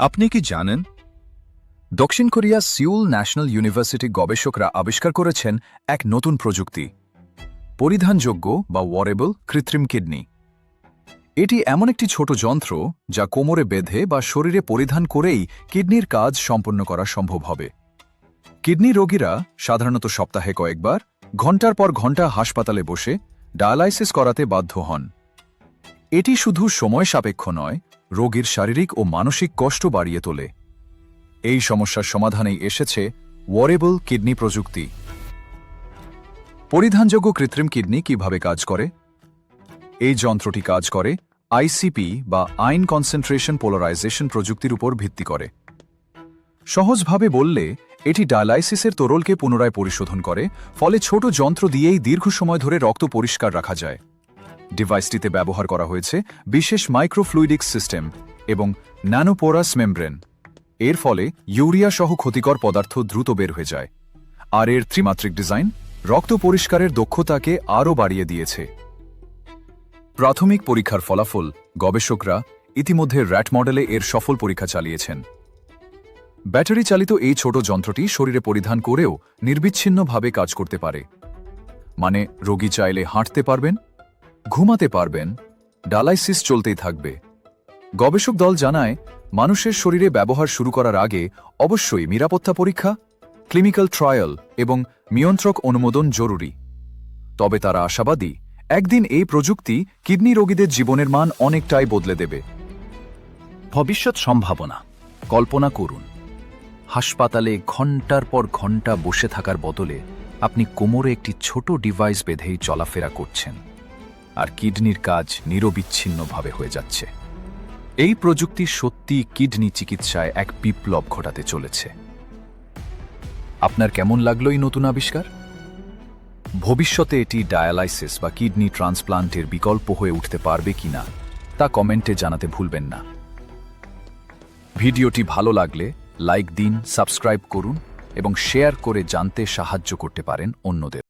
আপনি কি জানেন? দক্ষিণ কোরিয়া সিউল ন্যাশনাল ইউনিভার্সিটি গবেষকরা আবিষ্কার করেছেন এক নতুন প্রযুক্তি, পরিধানযোগ্য বা ওয়ারেবল কৃত্রিম কিডনি। এটি এমন একটি ছোট যন্ত্র যা কোমরে বেঁধে বা শরীরে পরিধান করেই কিডনির কাজ সম্পন্ন করা সম্ভব হবে। কিডনি রোগীরা সাধারণত সপ্তাহে কয়েকবার, ঘণ্টার পর ঘণ্টা হাসপাতালে বসে ডায়ালাইসিস করাতে বাধ্য হন। এটি শুধু সময় সাপেক্ষ নয় রোগীর শারীরিক ও মানসিক কষ্ট বাড়িয়ে তোলে। এই সমস্যার সমাধানেই এসেছে ওয়ারেবল কিডনি প্রযুক্তি। পরিধানযোগ্য কৃত্রিম কিডনি কীভাবে কাজ করে? এই যন্ত্রটি কাজ করে আইসিপি বা আইন কনসেন্ট্রেশন পোলারাইজেশন প্রযুক্তির উপর ভিত্তি করে। সহজভাবে বললে, এটি ডায়ালাইসিসের তরলকে পুনরায় পরিশোধন করে, ফলে ছোট যন্ত্র দিয়েই দীর্ঘ সময় ধরে রক্ত পরিষ্কার রাখা যায়। ডিভাইসটিতে ব্যবহার করা হয়েছে বিশেষ মাইক্রোফ্লুইডিক সিস্টেম এবং ন্যানোপোরাস মেমব্রেন। এর ফলে ইউরিয়া সহ ক্ষতিকর পদার্থ দ্রুত বের হয়ে যায়। আর এর ত্রিমাত্রিক ডিজাইন রক্ত পরিষ্কারের দক্ষতাকে আরও বাড়িয়ে দিয়েছে। প্রাথমিক পরীক্ষার ফলাফল গবেষকরা ইতিমধ্যে র্যাট মডেলে এর সফল পরীক্ষা চালিয়েছেন। ব্যাটারি চালিত এই ছোট যন্ত্রটি শরীরে পরিধান করেও নির্বিচ্ছিন্নভাবে কাজ করতে পারে। মানে রোগী চাইলে হাঁটতে পারবেন ঘুমাতে পারবেন ডালাইসিস চলতেই থাকবে। গবেষক দল জানায়, মানুষের শরীরে ব্যবহার শুরু করার আগে অবশ্যই নিরাপত্তা পরীক্ষা, ক্লিনিক্যাল ট্রায়াল এবং নিয়ন্ত্রক অনুমোদন জরুরি। তবে তারা আশাবাদী, একদিন এই প্রযুক্তি কিডনি রোগীদের জীবনের মান অনেকটাই বদলে দেবে। ভবিষ্যৎ সম্ভাবনা, কল্পনা করুন। হাসপাতালে ঘণ্টার পর ঘণ্টা বসে থাকার বদলে আপনি কোমরে একটি ছোট ডিভাইস বেঁধেই চলাফেরা করছেন। আর কিডনির কাজ নিরবিচ্ছিন্নভাবে হয়ে যাচ্ছে। এই প্রযুক্তি সত্যি কিডনি চিকিৎসায় এক বিপ্লব ঘটাতে চলেছে। আপনার কেমন লাগল এই নতুন আবিষ্কার? ভবিষ্যতে এটি ডায়ালাইসিস বা কিডনি ট্রান্সপ্লান্টের বিকল্প হয়ে উঠতে পারবে কিনা তা কমেন্টে জানাতে ভুলবেন না। ভিডিওটি ভালো লাগলে লাইক দিন, সাবস্ক্রাইব করুন এবং শেয়ার করে জানতে সাহায্য করতে পারেন অন্যদের।